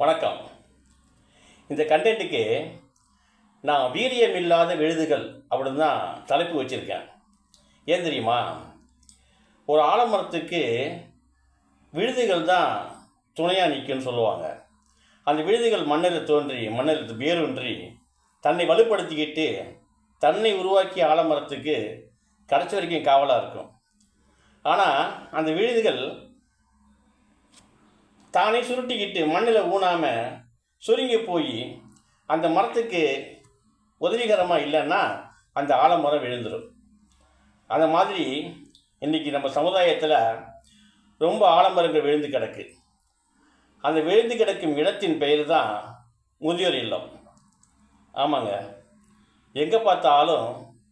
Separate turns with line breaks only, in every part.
வணக்கம். இந்த கண்டென்ட்டுக்கு நான் வீரியம் இல்லாத விழுதுகள் அப்படின்னு தான் தலைப்பு வச்சுருக்கேன். ஏன் தெரியுமா? ஒரு ஆலமரத்துக்கு விழுதுகள் தான் துணையாக நிற்கும்னு சொல்லுவாங்க. அந்த விழுதுகள் மண்ணில் தோன்றி மண்ணில் வேரூன்றி தன்னை வலுப்படுத்திக்கிட்டு தன்னை உருவாக்கிய ஆலமரத்துக்கு கடைசி வரைக்கும் காவலாக இருக்கும். ஆனால் அந்த விழுதுகள் தானே சுருட்டிக்கிட்டு மண்ணில் ஊனாமல் சுருங்கி போய் அந்த மரத்துக்கு உதவிகரமாக இல்லைன்னா அந்த ஆலமரம் விழுந்துடும் அந்த மாதிரி இன்றைக்கி நம்ம சமுதாயத்தில் ரொம்ப ஆலமரங்கள் விழுந்து கிடக்கு. அந்த விழுந்து கிடக்கும் இடத்தின் பெயர் தான் முதியோர் இல்லம். ஆமாங்க. எங்கே பார்த்தாலும்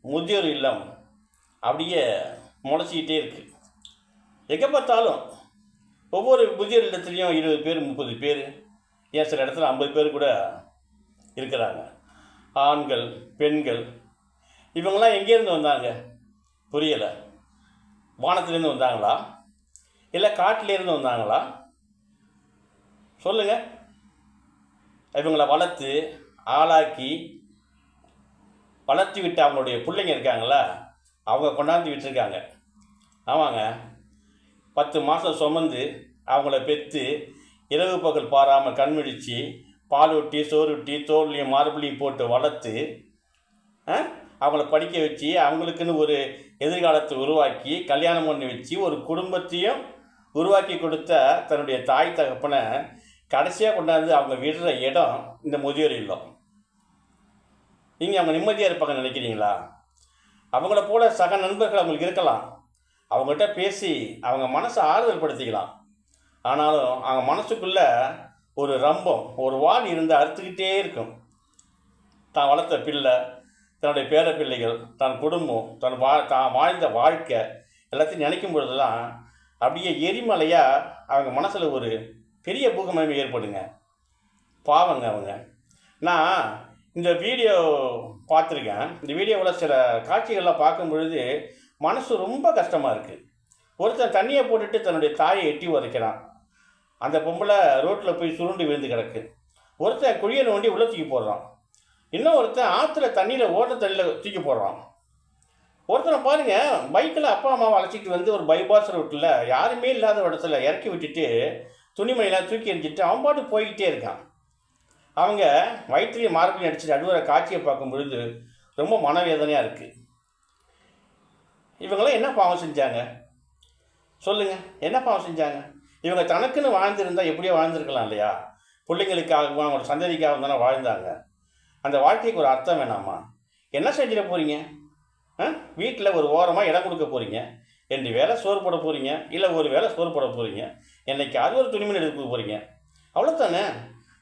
முதியோர் இல்லம் அப்படியே முளைச்சிக்கிட்டே இருக்குது எங்கே பார்த்தாலும் ஒவ்வொரு முதியோர் இடத்துலையும் இருபது பேர் முப்பது பேர். ஏன் சில இடத்துல ஐம்பது பேர் கூட இருக்கிறாங்க. ஆண்கள் பெண்கள். இவங்கெல்லாம் எங்கேருந்து வந்தாங்க? புரியலை. வானத்துலேருந்து வந்தாங்களா? இல்லை காட்டிலேருந்து வந்தாங்களா? சொல்லுங்கள் இவங்களை வளர்த்து ஆளாக்கி வளர்த்து விட்டு அவங்களுடைய பிள்ளைங்க இருக்காங்களா? அவங்க கொண்டாந்து விட்டுருக்காங்க. ஆமாங்க. பத்து மாதம் சுமந்து அவங்கள பெற்று இரவு பகல் பாராமல் கண்விழித்து பாலூட்டி சோறுட்டி சோறு தோல்லையும் மார்பிளையும் போட்டு வளர்த்து ஆ, அவங்கள படிக்க வச்சு அவங்களுக்குன்னு ஒரு எதிர்காலத்தை உருவாக்கி கல்யாணம் பண்ணி வச்சு ஒரு குடும்பத்தையும் உருவாக்கி கொடுத்த தன்னுடைய தாய் தகப்பனை கடைசியாக கொண்டாந்து அவங்க விடுற இடம் இந்த முதியோர் இல்லம். நீங்கள் அவங்க நிம்மதியாக இருப்பாங்க நினைக்கிறீங்களா? அவங்கள போல சக நண்பர்கள் அவங்களுக்கு இருக்கலாம். அவங்ககிட்ட பேசி அவங்க மனசை ஆறுதல் படுத்திக்கலாம் ஆனாலும் அவங்க மனசுக்குள்ளே ஒரு ரம்பம் ஒரு வால் இருந்து அறுத்துக்கிட்டே இருக்கும். தான் வளர்த்த பிள்ளை தன்னுடைய பேர பிள்ளைகள் தன் குடும்பம் தன் வா தான் வாழ்ந்த வாழ்க்கை எல்லாத்தையும் நினைக்கும் பொழுதுலாம் அப்படியே எரிமலையாக அவங்க மனசில் ஒரு பெரிய பூகம்பம் ஏற்படுங்க. பாவங்க அவங்க. நான் இந்த வீடியோ பார்த்துருக்கேன். இந்த வீடியோவில் சில காட்சிகள்லாம் பார்க்கும் பொழுது மனசு ரொம்ப கஷ்டமாக இருக்குது ஒருத்தன் தண்ணியை போட்டுட்டு தன்னுடைய தாயை எட்டி உதைக்கிறான். அந்த பொம்பளை ரோட்டில் போய் சுருண்டு விழுந்து கிடக்கு. ஒருத்தன் குழியை நோண்டி உள்ளே தூக்கி போடுறான். இன்னும் ஒருத்தன் ஆற்றுல தண்ணியில் ஓட்ட தண்ணியில் தூக்கி போடுறான். ஒருத்தனை பாருங்கள் பைக்கில் அப்பா அம்மாவை அழைச்சிட்டு வந்து ஒரு பைபாஸ் ரோட்டில் யாருமே இல்லாத இடத்துல இறக்கி விட்டுட்டு துணிமணிலாம் தூக்கி எரிஞ்சிட்டு அவன் பாட்டு போய்கிட்டே இருக்கான். அவங்க வயிற்றுலையும் மார்பில் அடிச்சுட்டு அடுவர காட்சியை பார்க்கும் பொழுது ரொம்ப மனவேதனையாக இருக்குது இவங்களாம் என்ன பாவம் செஞ்சாங்க? சொல்லுங்கள் என்ன பாவம் செஞ்சாங்க? இவங்க தனக்குன்னு வாழ்ந்திருந்தா எப்படியோ வாழ்ந்திருக்கலாம் இல்லையா? பிள்ளைங்களுக்காகவும் அவங்களோட சந்ததிக்காகவும் தானே வாழ்ந்தாங்க. அந்த வாழ்க்கைக்கு ஒரு அர்த்தம் வேணாமா? என்ன செஞ்சிட போகிறீங்க ஆ? வீட்டில் ஒரு ஓரமாக இடம் கொடுக்க போகிறீங்க ரெண்டு வேலை சோறு போட போகிறீங்க இல்லை ஒரு வேலை சோறு போட போகிறீங்க என்னைக்கு அது ஒரு துணிமணி எடுக்க போகிறீங்க அவ்வளோதானே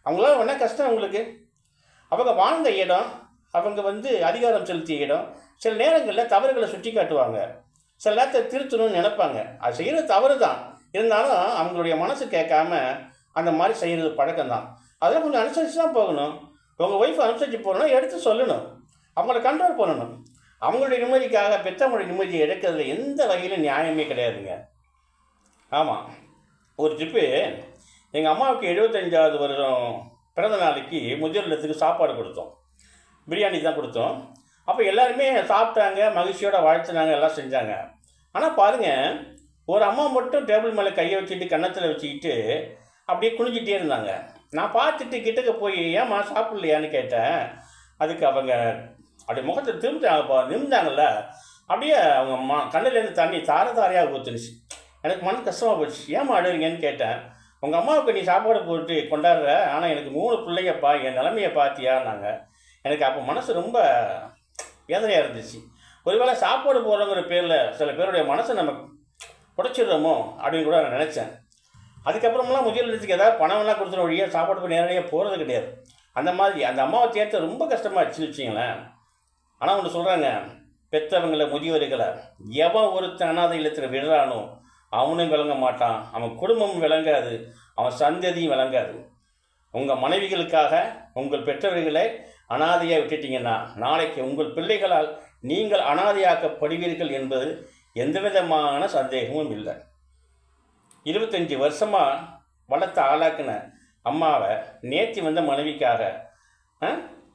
அவங்களால என்ன கஷ்டம் உங்களுக்கு? அவங்க வாழ்ந்த இடம் அவங்க வந்து அதிகாரம் செலுத்திய இடம் சில நேரங்களில் தவறுகளை சுட்டி காட்டுவாங்க சில நேரத்தை திருத்தணும்னு நினைப்பாங்க. அது செய்கிறது தவறு தான் இருந்தாலும் அவங்களுடைய மனசு கேட்காம அந்த மாதிரி செய்கிறது பழக்கம் தான் அதெல்லாம் கொஞ்சம் அனுசரித்து தான் போகணும். உங்கள் ஒய்ஃப் அனுசரித்து போகணும்னா எடுத்து சொல்லணும். அவங்கள கண்ட்ரோல் பண்ணணும். அவங்களுடைய நிம்மதிக்காக பெற்றவங்களுடைய நிம்மதியை எடுக்கிறதுல எந்த வகையிலும் நியாயமே கிடையாதுங்க. ஆமாம் ஒரு ட்ரிப்பு எங்கள் அம்மாவுக்கு எழுபத்தஞ்சாவது வருடம் பிறந்த நாளைக்கு முதியோர் இல்லத்துக்கு சாப்பாடு கொடுத்தோம். பிரியாணி தான் கொடுத்தோம். அப்போ எல்லாருமே சாப்பிட்டாங்க மகிழ்ச்சியோட வாழ்த்துனாங்க எல்லாம் செஞ்சாங்க. ஆனால் பாருங்கள் ஒரு அம்மா மட்டும் டேபிள் மேலே கையை வச்சுட்டு கன்னத்தில் வச்சுக்கிட்டு அப்படியே குனிஞ்சிட்டே இருந்தாங்க. நான் பார்த்துட்டு கிட்டக்க போய் ஏம்மா சாப்பிட்லையான்னு கேட்டேன். அதுக்கு அவங்க அப்படியே முகத்தை திரும்பிட்டாங்க நிமிந்தாங்கல்ல அப்படியே அவங்க மா கண்ணிலேருந்து தண்ணி தார தாரையாக ஊற்றுனுச்சு எனக்கு மன கஷ்டமாக போச்சு. ஏம்மா அழுவீங்கன்னு கேட்டேன். உங்கள் அம்மாவுக்கு நீ சாப்பாடு போட்டு கொண்டாடுற ஆனால் எனக்கு மூணு பிள்ளைங்கப்பா என் நிலமையை பார்த்தியான்னாங்க எனக்கு அப்போ மனசு ரொம்ப வேதனையாக இருந்துச்சு. ஒருவேளை சாப்பாடு போடுறோங்கிற பேரில் சில பேருடைய மனசை நம்ம புடைச்சிடுறோமோ அப்படின்னு கூட நான் நினச்சேன். அதுக்கப்புறமெல்லாம் முதியோர் ஏதாவது பணம்லாம் கொடுத்துற வழியாக சாப்பாடு போய் நேரடியாக போகிறது கிடையாது. அந்த மாதிரி அந்த அம்மாவை தேர்த்த ரொம்ப கஷ்டமாகச்சுன்னு வச்சிங்களேன். ஆனால் ஒன்று சொல்கிறாங்க பெற்றவங்களை முதியோர்களை எவன் ஒருத்தன் அனாதை இல்லத்தில் விடுறானோ அவனும் விளங்க மாட்டான். அவன் குடும்பமும் விளங்காது அவன் சந்ததியும் விளங்காது. உங்கள் மனைவிகளுக்காக உங்கள் பெற்றவர்களை அனாதையாக விட்டுட்டீங்கன்னா நாளைக்கு உங்கள் பிள்ளைகளால் நீங்கள் அனாதையாக்கப்படுவீர்கள் என்பது எந்த விதமான சந்தேகமும் இல்லை. இருபத்தஞ்சி வருஷமாக வளர்த்த ஆளாக்குன அம்மாவை நேத்தி வந்த மனைவிக்காக ஆ,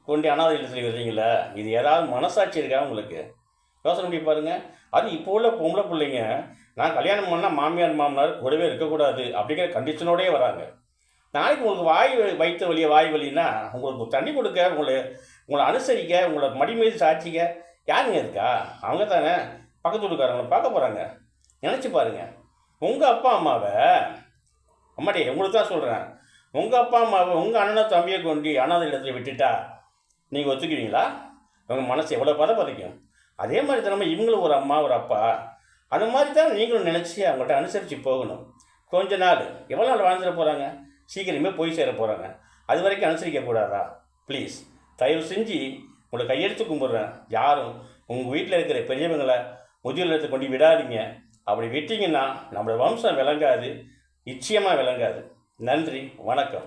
கொண்டு அனாதை இல்லத்தில் விடுறீங்களா? இது ஏதாவது மனசாட்சி இருக்கா உங்களுக்கு? யோசனை பண்ணி பாருங்கள் அது இப்போ உள்ள பொம்பளை பிள்ளைங்க நான் கல்யாணம் பண்ணால் மாமியார் மாமனார் கூடவே இருக்கக்கூடாது அப்படிங்கிற கண்டிஷனோடயே வராங்க. நாளைக்கு உங்களுக்கு வாய் வலி- வயிற்று வலிய வாய் வலின்னா உங்களுக்கு தண்ணி கொடுக்க உங்களை உங்களை அனுசரிக்க உங்களை மடி மீது சாட்சிக்க யாருங்க இருக்கா? அவங்க தானே. பக்கத்து வீட்டுக்காரங்களை பார்க்க போகிறாங்க நினச்சி பாருங்கள் உங்கள் அப்பா அம்மாவை அம்மாடி உங்களுக்கு தான் சொல்கிறேன் உங்கள் அப்பா அம்மாவை உங்கள் அண்ணனை தம்பியை கொண்டு அனாதை இடத்துல விட்டுட்டா நீங்கள் ஒத்துக்குவீங்களா? உங்கள் மனசு எவ்வளோ பதப்பதைக்கும். அதே மாதிரி தினமும் இவங்களும் ஒரு அம்மா ஒரு அப்பா. அந்த மாதிரி தான் நீங்களும் நினச்சி அவங்கள்ட்ட அனுசரித்து போகணும். கொஞ்ச நாள் எவ்வளோ நாள் வாழ்ந்துட போகிறாங்க சீக்கிரமே போய் சேர போகிறாங்க அது வரைக்கும் அனுசரிக்க கூடாதா? ப்ளீஸ் தயவு செஞ்சு உங்களை கையெழுத்து கும்பிட்றேன். யாரும் உங்கள் வீட்டில் இருக்கிற பெரியவங்களை முதியோர் இடத்துக்கு கொண்டு விடாதீங்க. அப்படி விட்டீங்கன்னா நம்மளோட வம்சம் விளங்காது. நிச்சயமாக விளங்காது. நன்றி. வணக்கம்.